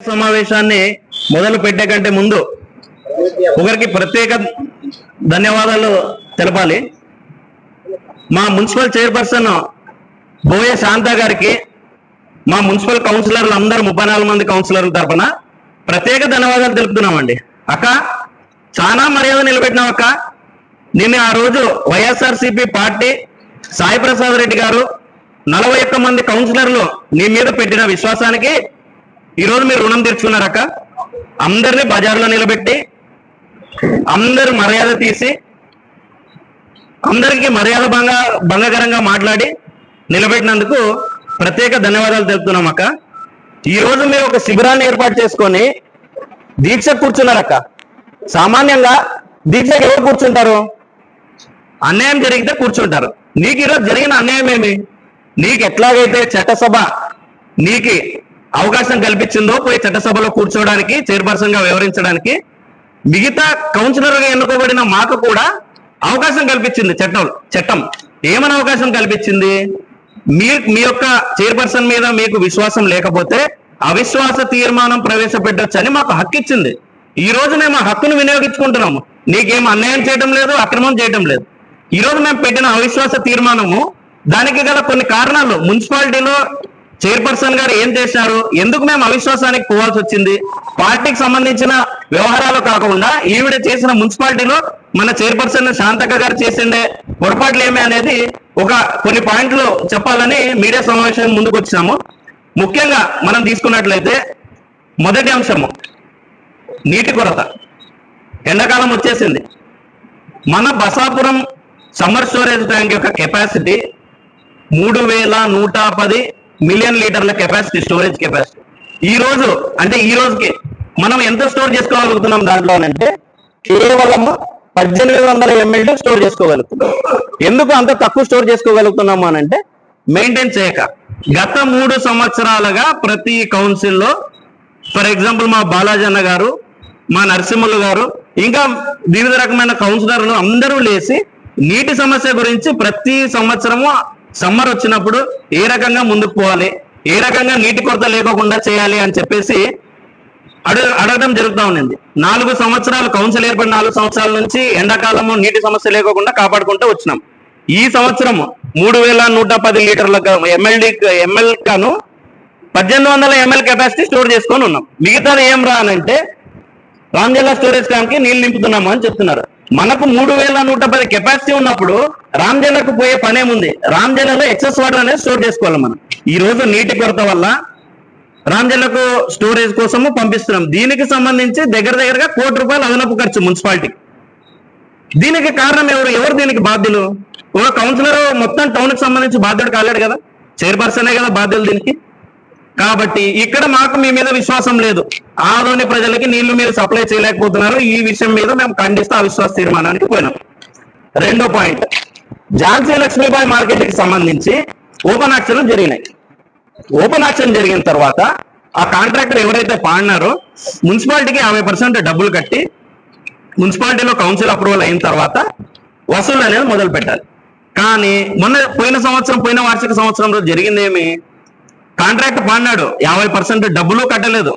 సమావేశాన్ని మొదలు పెట్టే కంటే ముందు ఒకరికి ప్రత్యేక ధన్యవాదాలు తెలపాలి. మా మున్సిపల్ చైర్పర్సన్ బోయ శాంత గారికి మా మున్సిపల్ కౌన్సిలర్లు అందరు ముప్పై నాలుగు మంది కౌన్సిలర్ల తరపున ప్రత్యేక ధన్యవాదాలు తెలుపుతున్నామండి. అక్క చాలా మర్యాద నిలబెట్టినాం అక్క. నిన్న ఆ రోజు వైఎస్ఆర్సీపీ పార్టీ సాయి ప్రసాద్ రెడ్డి గారు నలభై ఒక్క మంది కౌన్సిలర్లు నీ మీద పెట్టిన విశ్వాసానికి ఈ రోజు మీరు రుణం తీర్చుకున్నారక అందరినీ బజార్లో నిలబెట్టి అందరు మర్యాద తీసి అందరికీ మర్యాద భంగ భంగకరంగా మాట్లాడి నిలబెట్టినందుకు ప్రత్యేక ధన్యవాదాలు తెలుపుతున్నాం అక్క. ఈ రోజు మీరు ఒక శిబిరాన్ని ఏర్పాటు చేసుకొని దీక్ష కూర్చున్నారక్క సామాన్యంగా దీక్షకు ఎవరు కూర్చుంటారు? అన్యాయం జరిగితే కూర్చుంటారు. నీకు ఈరోజు జరిగిన అన్యాయం ఏమి? నీకు ఎట్లాగైతే చట్టసభ నీకి అవకాశం కల్పించిందో పోయి చట్టసభలో కూర్చోవడానికి చైర్పర్సన్గా వివరించడానికి మిగతా కౌన్సిలర్గా ఎన్నుకోబడిన మాకు కూడా అవకాశం కల్పించింది చట్టం చట్టం. ఏమని అవకాశం కల్పించింది? మీ మీ యొక్క చైర్పర్సన్ మీద మీకు విశ్వాసం లేకపోతే అవిశ్వాస తీర్మానం ప్రవేశపెట్టొచ్చని మాకు హక్కు ఇచ్చింది ఈ రోజు మేము ఆ హక్కును వినియోగించుకుంటున్నాము. నీకేం అన్యాయం చేయడం లేదు అక్రమం చేయడం లేదు. ఈ రోజు మేము పెట్టిన అవిశ్వాస తీర్మానము దానికి గల కొన్ని కారణాలు మున్సిపాలిటీలో చైర్పర్సన్ గారు ఏం చేశారు? ఎందుకు మేము అవిశ్వాసానికి పోవాల్సి వచ్చింది? పార్టీకి సంబంధించిన వ్యవహారాలు కాకుండా ఈవిడ చేసిన మున్సిపాలిటీలో మన చైర్పర్సన్ శాంతక్క గారు చేసిండే పొరపాట్లు ఏమి అనేది ఒక కొన్ని పాయింట్లు చెప్పాలని మీడియా సమావేశం ముందుకు వచ్చాము. ముఖ్యంగా మనం తీసుకున్నట్లయితే మొదటి అంశము నీటి కొరత. ఎండాకాలం వచ్చేసింది. మన బసాపురం సమ్మర్ స్టోరేజ్ ట్యాంక్ యొక్క కెపాసిటీ మూడు వేల నూట పది మిలియన్ లీటర్ల కెపాసిటీ స్టోరేజ్ కెపాసిటీ ఈ రోజు అంటే ఈ రోజుకి మనం ఎంత స్టోర్ చేసుకోగలుగుతున్నాం దాంట్లో అంటే కేవలం పద్దెనిమిది వందల ఎంఎల్ స్టోర్ చేసుకోగలుగుతున్నాం. ఎందుకు అంత తక్కువ స్టోర్ చేసుకోగలుగుతున్నాము అని అంటే మెయింటైన్ చేయక. గత మూడు సంవత్సరాలుగా ప్రతి కౌన్సిల్లో ఫర్ ఎగ్జాంపుల్ మా బాలాజన్న గారు మా నరసింహులు గారు ఇంకా వివిధ రకమైన కౌన్సిలర్లు అందరూ లేచి నీటి సమస్య గురించి ప్రతి సంవత్సరము సమ్మర్ వచ్చినప్పుడు ఏ రకంగా ముందుకు పోవాలి? ఏ రకంగా నీటి కొరత లేకోకుండా చేయాలి అని చెప్పేసి అడగ అడగడం జరుగుతూ ఉండింది. నాలుగు సంవత్సరాలు కౌన్సిల్ ఏర్పడిన నాలుగు సంవత్సరాల నుంచి ఎండాకాలము నీటి సమస్య లేకోకుండా కాపాడుకుంటూ వచ్చినాం. ఈ సంవత్సరము మూడు వేల నూట పది లీటర్ల ఎంఎల్డి ఎంఎల్ కాను పద్దెనిమిది వందల ఎంఎల్ కెపాసిటీ స్టోర్ చేసుకొని ఉన్నాం. మిగతాది ఏం రానంటే అని రామ్జల్లా స్టోరేజ్ ట్యాంక్కి నింపుతున్నాము అని చెప్తున్నారు. మనకు మూడు వేల నూట పది కెపాసిటీ ఉన్నప్పుడు రామ్జలకు పోయే పనేముంది? రామ్జలలో ఎక్సెస్ వాటర్ అనేది స్టోర్ చేసుకోవాలి మనం. ఈ రోజు నీటి కొరత వల్ల రామ్జలకు స్టోరేజ్ కోసము పంపిస్తున్నాం. దీనికి సంబంధించి దగ్గర దగ్గరగా కోటి రూపాయలు అదనపు ఖర్చు మున్సిపాలిటీ. దీనికి కారణం ఎవరు? ఎవరు దీనికి బాధ్యులు? ఒక కౌన్సిలర్ మొత్తం టౌన్కి సంబంధించి బాధ్యుడు కాలేడు కదా? చైర్పర్సనే కదా బాధ్యులు దీనికి? కాబట్టి ఇక్కడ మాకు మీ మీద విశ్వాసం లేదు. ఆదోని ప్రజలకి నీళ్ళు మీరు సప్లై చేయలేకపోతున్నారు. ఈ విషయం మీద మేము ఖండిస్తూ అవిశ్వాస తీర్మానానికి పోయినాం. రెండో పాయింట్. ఝాన్సీ లక్ష్మీబాయి మార్కెట్కి సంబంధించి ఓపెన్ ఆక్షన్లు జరిగినాయి. ఓపెన్ ఆక్షన్ జరిగిన తర్వాత ఆ కాంట్రాక్టర్ ఎవరైతే పాడినారో మున్సిపాలిటీకి యాభై పర్సెంట్ డబ్బులు కట్టి మున్సిపాలిటీలో కౌన్సిల్ అప్రూవల్ అయిన తర్వాత వసూలు అనేది మొదలు పెట్టాలి. కానీ మొన్న పోయిన సంవత్సరం పోయిన వార్షిక సంవత్సరంలో జరిగింది ఏమి కాంట్రాక్ట్ పాడినాడు. యాభై పర్సెంట్ డబ్బులు కట్టలేదు.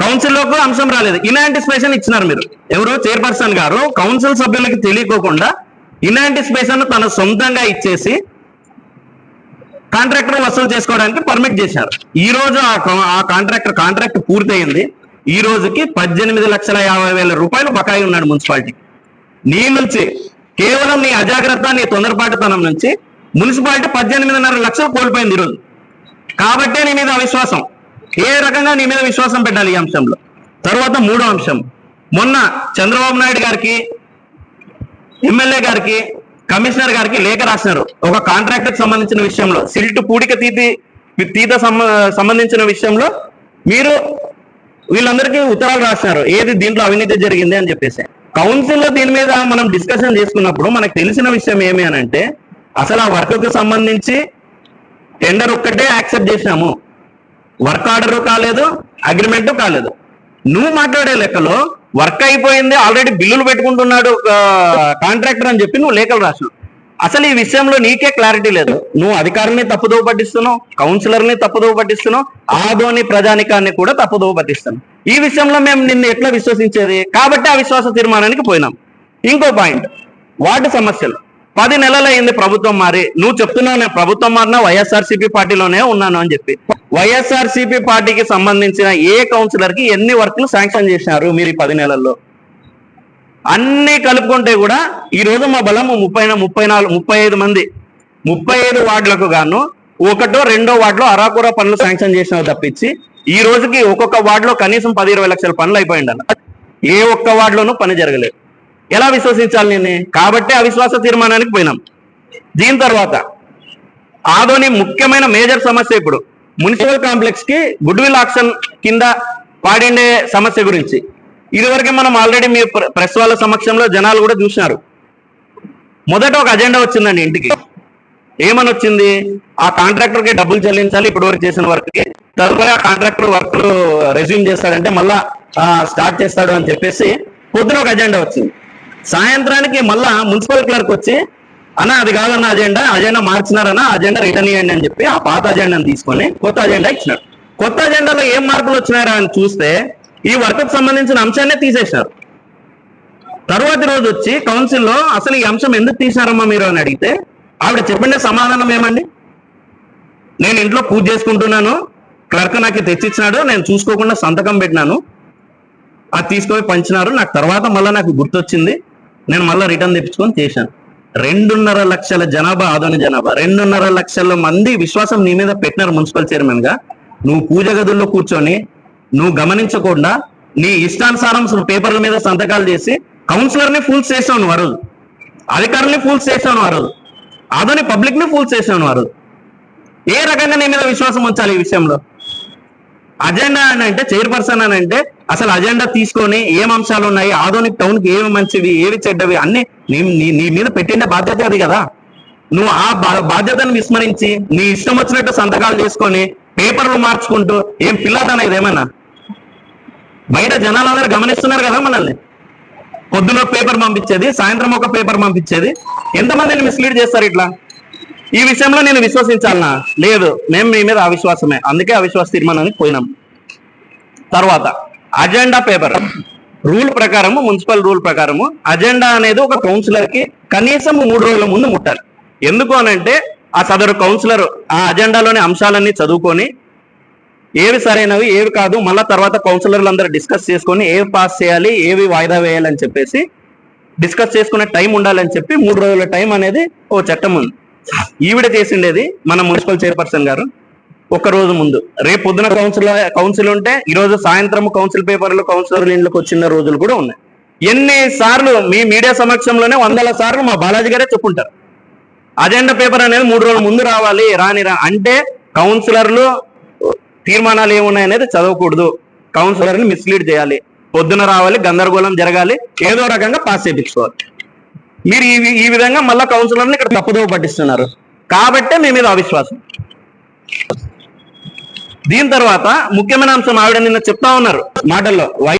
కౌన్సిల్లోకి అంశం రాలేదు. ఇన్యాంటిసిపేషన్ ఇచ్చినారు మీరు. ఎవరు? చైర్పర్సన్ గారు. కౌన్సిల్ సభ్యులకి తెలియకోకుండా ఇన్యాంటిసిపేషన్ తన సొంతంగా ఇచ్చేసి కాంట్రాక్టర్ వసూలు చేసుకోవడానికి పర్మిట్ చేశారు. ఈ రోజు ఆ కా- ఆ కాంట్రాక్టర్ కాంట్రాక్ట్ పూర్తయింది. ఈ రోజుకి పద్దెనిమిది లక్షల యాభై వేల రూపాయలు బకాయి ఉన్నాడు మున్సిపాలిటీ. నీ నుంచి కేవలం నీ అజాగ్రత్త నీ తొందరపాటుతనం నుంచి మున్సిపాలిటీ పద్దెనిమిదిన్నర లక్షలు కోల్పోయింది ఈరోజు. కాబట్టే నీ మీద అవిశ్వాసం. ఏ రకంగా నీ మీద విశ్వాసం పెట్టాలి ఈ అంశంలో? తర్వాత మూడో అంశం. మొన్న చంద్రబాబు నాయుడు గారికి ఎమ్మెల్యే గారికి కమిషనర్ గారికి లేఖ రాసినారు. ఒక కాంట్రాక్టర్ సంబంధించిన విషయంలో సిల్ట్ పూడిక తీతి తీత సంబంధించిన విషయంలో మీరు వీళ్ళందరికీ ఉత్తరాలు రాసినారు. ఏది దీంట్లో అవినీతి జరిగింది అని చెప్పేసి. కౌన్సిల్లో దీని మీద మనం డిస్కషన్ చేసుకున్నప్పుడు మనకు తెలిసిన విషయం ఏమి అని అంటే అసలు ఆ వర్క్కు సంబంధించి టెండర్ ఒక్కటే యాక్సెప్ట్ చేసినాము. వర్క్ ఆర్డర్ కాలేదు అగ్రిమెంట్ కాలేదు. నువ్వు మాట్లాడే లెక్కలో వర్క్ అయిపోయింది ఆల్రెడీ బిల్లులు పెట్టుకుంటున్నాడు కాంట్రాక్టర్ అని చెప్పి నువ్వు లేఖలు రాసినావు. అసలు ఈ విషయంలో నీకే క్లారిటీ లేదు. నువ్వు అధికారిని తప్పుదోవ పట్టిస్తున్నావు కౌన్సిలర్ని తప్పుదోవ పట్టిస్తున్నావు ఆదోని ప్రజానికాన్ని కూడా తప్పుదోవ పట్టిస్తాను ఈ విషయంలో మేము నిన్ను ఎట్లా విశ్వసించేది? కాబట్టి ఆ విశ్వాస తీర్మానానికి పోయినాం. ఇంకో పాయింట్ వార్డు సమస్యలు. పది నెలలైంది ప్రభుత్వం మారి. నువ్వు చెప్తున్నావు నేను ప్రభుత్వం మారినా వైఎస్ఆర్సీపీ పార్టీలోనే ఉన్నాను అని చెప్పి. వైఎస్ఆర్సీపీ పార్టీకి సంబంధించిన ఏ కౌన్సిలర్కి ఎన్ని వర్క్లు శాంక్షన్ చేసినారు మీరు ఈ పది నెలల్లో? అన్ని కలుపుకుంటే కూడా ఈ రోజు మా బలం ముప్పై ముప్పై నాలుగు ముప్పై ఐదు మంది. ముప్పై ఐదు వార్డులకు గాను ఒకటో రెండో వార్డులో అరాకుర పనులు శాంక్షన్ చేసినావు తప్పించి ఈ రోజుకి ఒక్కొక్క వార్డులో కనీసం పది ఇరవై లక్షల పనులు అయిపోయిండాలి ఏ ఒక్క వార్డులోనూ పని జరగలేదు. ఎలా విశ్వసించాలి నేను? కాబట్టి అవిశ్వాస తీర్మానానికి పోయినాం. దీని తర్వాత ఆదోని ముఖ్యమైన మేజర్ సమస్య ఇప్పుడు. మున్సిపల్ కాంప్లెక్స్కి గుడ్ విల్ ఆక్షన్ కింద పాడిండే సమస్య గురించి. ఇదివరకే మనం ఆల్రెడీ మీ ప్ర- ప్రెస్ వాళ్ళ సమక్షంలో జనాలు కూడా చూసినారు. మొదట ఒక అజెండా వచ్చిందండి ఇంటికి. ఏమని వచ్చింది ఆ కాంట్రాక్టర్కి డబ్బులు చెల్లించాలి ఇప్పటి వరకు చేసిన వర్క్కి. తదుపరి ఆ కాంట్రాక్టర్ వర్క్ రెజ్యూమ్ చేస్తాడంటే మళ్ళా స్టార్ట్ చేస్తాడు అని చెప్పేసి పొద్దున ఒక అజెండా వచ్చింది. సాయంత్రానికి మళ్ళా మున్సిపల్ క్లర్క్ వచ్చి అన్న అది కాదన్న అజెండా అజెండా మార్చినారన్న అజెండా రిటర్న్ ఇవ్వండి అని చెప్పి ఆ పాత అజెండాను తీసుకొని కొత్త అజెండా ఇచ్చినాడు కొత్త అజెండాలో ఏం మార్పులు వచ్చినారా అని చూస్తే ఈ వర్క్ సంబంధించిన అంశాన్నే తీసేసినారు. తరువాతి రోజు వచ్చి కౌన్సిల్లో అసలు ఈ అంశం ఎందుకు తీసినారమ్మా మీరు? అని అడిగితే ఆవిడ చెప్పండి సమాధానం ఏమండి? నేను ఇంట్లో పూజ చేసుకుంటున్నాను క్లర్క్ నాకు తెచ్చిచ్చినాడు నేను చూసుకోకుండా సంతకం పెట్టినాను అది తీసుకొని పంచినారు నాకు తర్వాత మళ్ళీ నాకు గుర్తొచ్చింది నేను మళ్ళీ రిటర్న్ తెప్పించుకొని చేశాను. రెండున్నర లక్షల జనాభా ఆదోని జనాభా. రెండున్నర లక్షల మంది విశ్వాసం నీ మీద పెట్టినారు మున్సిపల్ చైర్మన్గా నువ్వు పూజ గదుల్లో కూర్చొని నువ్వు గమనించకుండా నీ ఇష్టానుసారం పేపర్ల మీద సంతకాలు చేసి కౌన్సిలర్ని ఫూల్స్ చేసావు నువ్వు ఆ రోజు. అధికారుల్ని ఫూల్స్ చేసావు నువ్వు ఆ రోజు. ఆదోని పబ్లిక్ని ఫూల్స్ చేసావు నువ్వు ఆ రోజు. ఏ రకంగా నీ మీద విశ్వాసం ఉంచాలి ఈ విషయంలో? అజెండా అని అంటే చైర్పర్సన్ అని అంటే అసలు అజెండా తీసుకొని ఏం అంశాలు ఉన్నాయి? ఆధునిక టౌన్కి ఏమి మంచివి ఏవి చెడ్డవి అన్ని నీ నీ- నీ మీద పెట్టిన బాధ్యత అది కదా. నువ్వు ఆ బాధ్యతను విస్మరించి నీ ఇష్టం వచ్చినట్టు సంతకాలు చేసుకొని పేపర్లు మార్చుకుంటూ ఏం పిల్లదన ఇదేమన్నా బయట జనాలందరూ గమనిస్తున్నారు కదా మనల్ని. పొద్దున ఒక పేపర్ పంపించేది సాయంత్రం ఒక పేపర్ పంపించేది. ఎంతమందిని మిస్లీడ్ చేస్తారు ఇట్లా? ఈ విషయంలో నేను విశ్వసించాలనా? లేదు మేము మీ మీద అవిశ్వాసమే. అందుకే అవిశ్వాస తీర్మానానికి పోయినాం. తర్వాత అజెండా పేపర్ రూల్ ప్రకారము మున్సిపల్ రూల్ ప్రకారము అజెండా అనేది ఒక కౌన్సిలర్కి కనీసం మూడు రోజుల ముందు ముట్టాలి. ఎందుకు అనంటే ఆ సదరు కౌన్సిలర్ ఆ అజెండాలోని అంశాలన్నీ చదువుకొని ఏవి సరైనవి ఏవి కాదు మళ్ళా తర్వాత కౌన్సిలర్లు అందరూ డిస్కస్ చేసుకొని ఏవి పాస్ చేయాలి ఏవి వాయిదా వేయాలని చెప్పేసి డిస్కస్ చేసుకునే టైం ఉండాలని చెప్పి మూడు రోజుల టైం అనేది ఓ చట్టం ఉంది. ఈవిడ చేసిండేది మన మున్సిపల్ చైర్పర్సన్ గారు. ఒక రోజు ముందు. రేపు పొద్దున కౌన్సిల్ కౌన్సిల్ ఉంటే ఈ రోజు సాయంత్రం కౌన్సిల్ పేపర్లు కౌన్సిలర్ ఇండ్లకు వచ్చిన రోజులు కూడా ఉన్నాయి. ఎన్ని సార్లు మీ మీడియా సమక్షంలోనే వందల సార్లు మా బాలాజీ గారే చెప్పుంటారు. అజెండా పేపర్ అనేది మూడు రోజుల ముందు రావాలి రాని రా అంటే కౌన్సిలర్లు తీర్మానాలు ఏమున్నాయి అనేది చదవకూడదు. కౌన్సిలర్ని మిస్లీడ్ చేయాలి. పొద్దున రావాలి గందరగోళం జరగాలి ఏదో రకంగా పాస్ చేయించుకోవాలి. మీరు ఈ ఈ విధంగా మళ్ళా కౌన్సిలర్ని ఇక్కడ తప్పుదోవ పట్టిస్తున్నారు. కాబట్టే మీ మీద అవిశ్వాసం. దీని తర్వాత ముఖ్యమైన అంశం ఆవిడ నిన్న చెప్తా ఉన్నారు మాటల్లో.